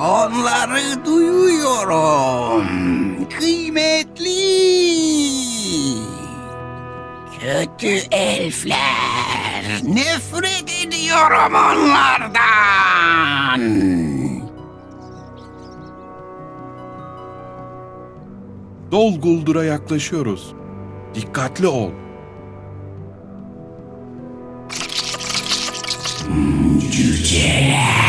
Onları duyuyorum. Kıymetli. Kötü elfler. Nefret ediyorum onlardan. Dol Guldur'a yaklaşıyoruz. Dikkatli ol. Yiyecek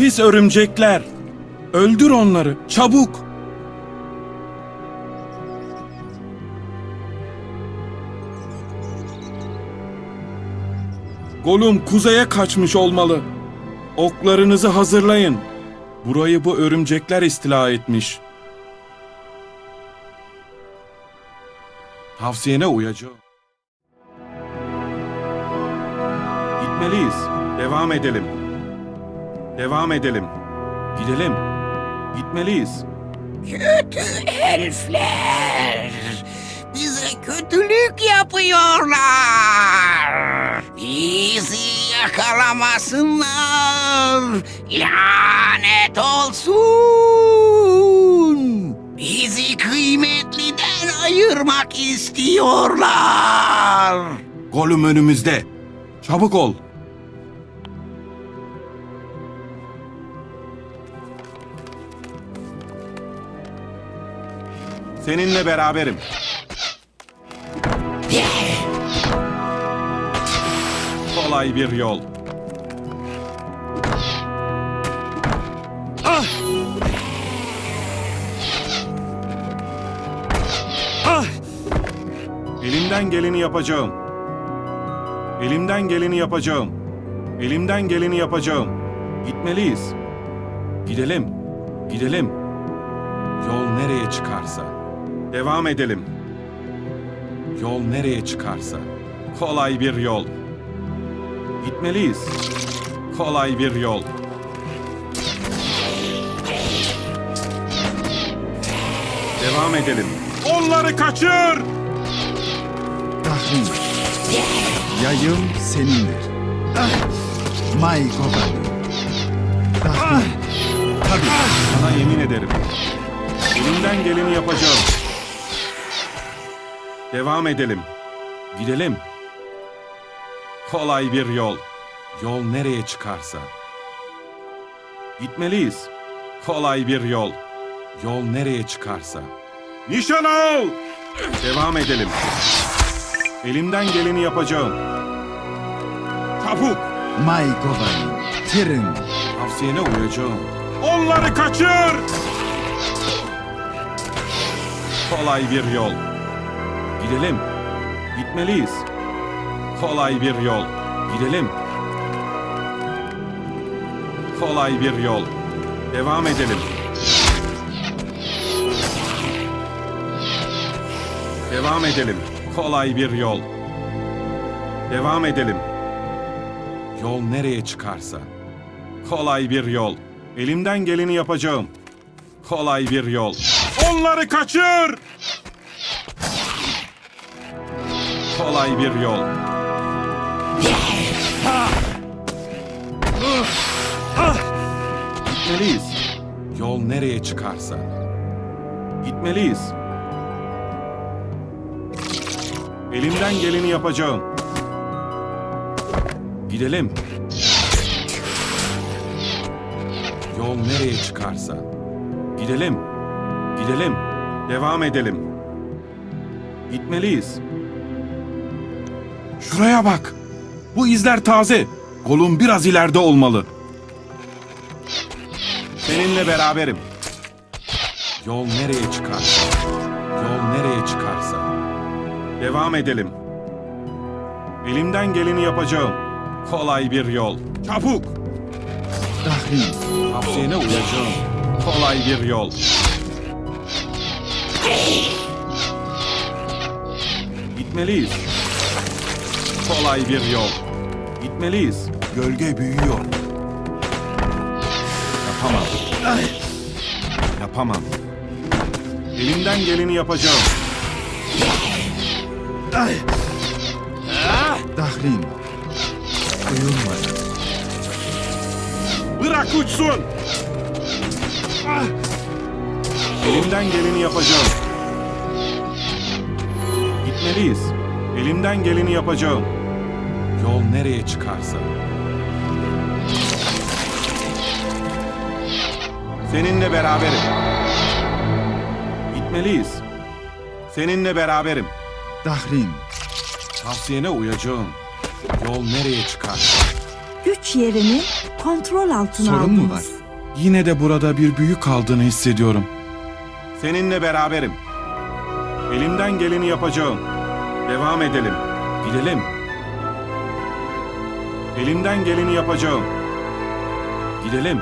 Pis örümcekler. Öldür onları. Çabuk. Golum kuzeye kaçmış olmalı. Oklarınızı hazırlayın. Burayı bu örümcekler istila etmiş. Tavsiyene uyacağım. Gitmeliyiz. Devam edelim. Devam edelim. Gidelim. Gitmeliyiz. Kötü elfler. Bize kötülük yapıyorlar. Bizi yakalamasınlar. Lanet olsun. Bizi kıymetliden ayırmak istiyorlar. Golüm önümüzde. Çabuk ol. Seninle beraberim. Kolay bir yol. Ah! Ah! Elimden geleni yapacağım. Elimden geleni yapacağım. Elimden geleni yapacağım. Gitmeliyiz. Gidelim. Gidelim. Yol nereye çıkarsa. Devam edelim. Yol nereye çıkarsa. Kolay bir yol. Gitmeliyiz. Kolay bir yol. Devam edelim. Onları kaçır! Tahmin. Yayım senindir. May Gobali. Tahmin. Tabii. Sana yemin ederim. Elimden geleni yapacağım. Devam edelim. Gidelim. Kolay bir yol. Yol nereye çıkarsa. Gitmeliyiz. Kolay bir yol. Yol nereye çıkarsa. Nişan al! Devam edelim. Elimden geleni yapacağım. Çabuk! May Gobali. Tirin. Tavsiyene uyacağım. Onları kaçır! Kolay bir yol. Gidelim. Gitmeliyiz. Kolay bir yol. Gidelim. Kolay bir yol. Devam edelim. Devam edelim. Kolay bir yol. Devam edelim. Yol nereye çıkarsa. Kolay bir yol. Elimden geleni yapacağım. Kolay bir yol. Onları kaçır! Kolay bir yol. Gitmeliyiz. Yol nereye çıkarsa. Gitmeliyiz. Elimden geleni yapacağım. Gidelim. Yol nereye çıkarsa. Gidelim. Gidelim. Devam edelim. Gitmeliyiz. Şuraya bak. Bu izler taze. Golum biraz ileride olmalı. Seninle beraberim. Yol nereye çıkarsa. Yol nereye çıkarsa. Devam edelim. Elimden geleni yapacağım. Kolay bir yol. Çabuk. Tahmin. Tavsiyene uyacağım. Kolay bir yol. Gitmeliyiz. Kolay bir yol. Gitmeliyiz. Gölge büyüyor. Yapamam. Yapamam. Elimden geleni yapacağım. Dahrin. Uyulmadan. Bırak uçsun. Ah! Elimden geleni yapacağım. Gitmeliyiz. Elimden geleni yapacağım. Yol nereye çıkarsa. Seninle beraberim. Gitmeliyiz. Seninle beraberim. Dahrin. Tavsiyene uyacağım. Yol nereye çıkarsa. Güç yerini kontrol altına Sorun mu aldınız. var? Yine de burada bir büyü kaldığını hissediyorum. Seninle beraberim. Elimden geleni yapacağım. Devam edelim. Gidelim. Elimden geleni yapacağım. Gidelim.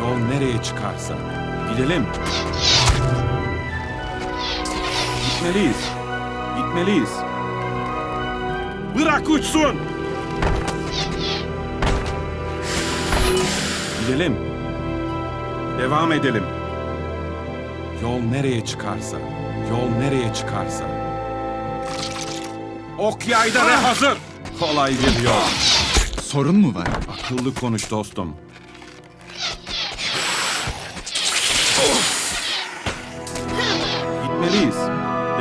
Yol nereye çıkarsa. Gidelim. Gitmeliyiz. Gitmeliyiz. Bırak uçsun. Gidelim. Devam edelim. Yol nereye çıkarsa, yol nereye çıkarsa. Ok yayda ve hazır. Kolay bir. Sorun mu var? Akıllı konuş dostum. Gitmeliyiz.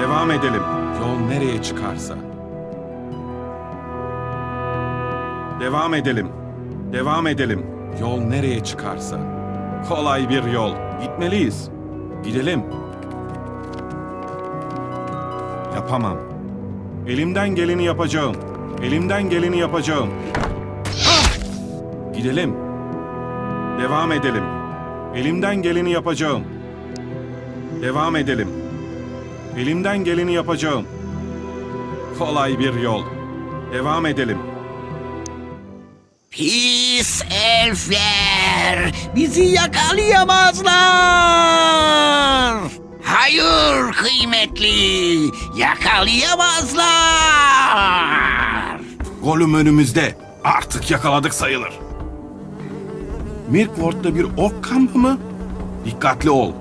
Devam edelim. Yol nereye çıkarsa. Devam edelim. Devam edelim. Yol nereye çıkarsa. Kolay bir yol. Gitmeliyiz. Gidelim. Yapamam. Elimden geleni yapacağım. Elimden geleni yapacağım. Gidelim. Devam edelim. Elimden geleni yapacağım. Devam edelim. Elimden geleni yapacağım. Kolay bir yol. Devam edelim. Pis elfler bizi yakalayamazlar. Hayır kıymetli yakalayamazlar. Golüm önümüzde. Artık yakaladık sayılır. Mirkworth'ta bir ork kampı mı? Dikkatli ol.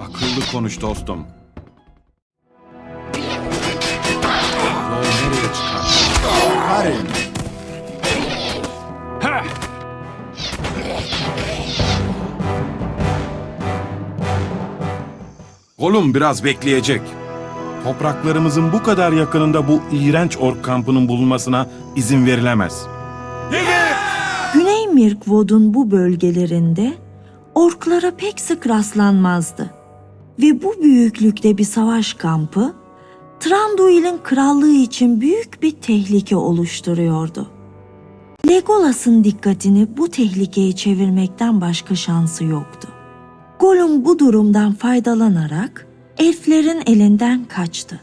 Akıllı konuş dostum. Karin. Golum biraz bekleyecek. Topraklarımızın bu kadar yakınında bu iğrenç ork kampının bulunmasına izin verilemez. Güney Mirkwood'un bu bölgelerinde orklara pek sık rastlanmazdı. Ve bu büyüklükte bir savaş kampı Tranduil'in krallığı için büyük bir tehlike oluşturuyordu. Legolas'ın dikkatini bu tehlikeye çevirmekten başka şansı yoktu. Gollum bu durumdan faydalanarak elflerin elinden kaçtı.